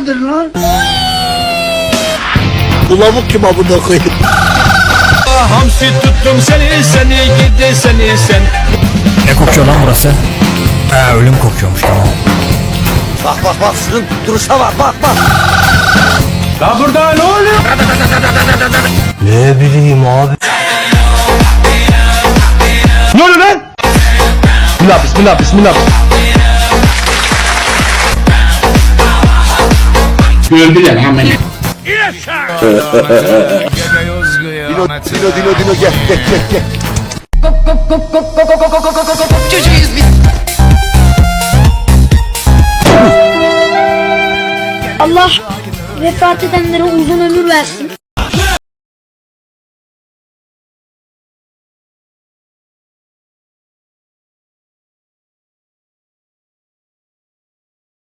nedir lan? Bulamık kim abone koyayım? Hamsi tuttum seni seni gidi seni sen. Ne kokuyor lan burası? Ha, ölüm kokuyormuş tamam. Bak bak bak şunun duruşa bak bak bak. La burada ne oluyor? Ne bileyim abi. Ne oluyor lan? Bismillah bismillah bismillah. Gördüler hemen Dino Dino Dino gel gel gel gel. Allah vefat edenlere uzun ömür versin.